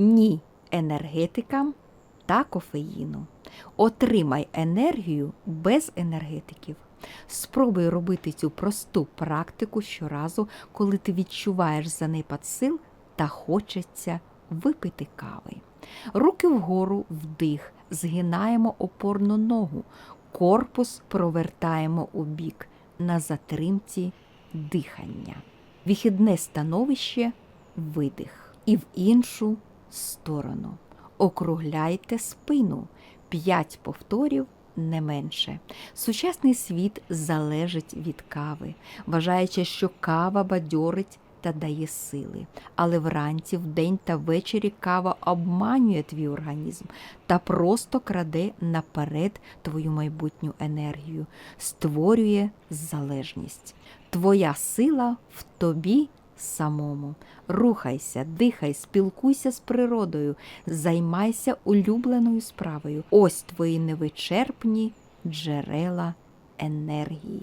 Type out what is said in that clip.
ні енергетикам та кофеїну. Отримай енергію без енергетиків. Спробуй робити цю просту практику щоразу, коли ти відчуваєш занепад сил та хочеться випити кави. Руки вгору вдих, згинаємо опорну ногу, корпус провертаємо у бік на затримці дихання. Вихідне становище видих і в іншу сторону. Округляйте спину 5 повторів не менше. Сучасний світ залежить від кави, вважаючи, що кава бадьорить та дає сили. Але вранці, вдень та ввечері кава обманює твій організм та просто краде наперед твою майбутню енергію, створює залежність. Твоя сила в тобі самому. Рухайся, дихай, спілкуйся з природою, займайся улюбленою справою. Ось твої невичерпні джерела енергії.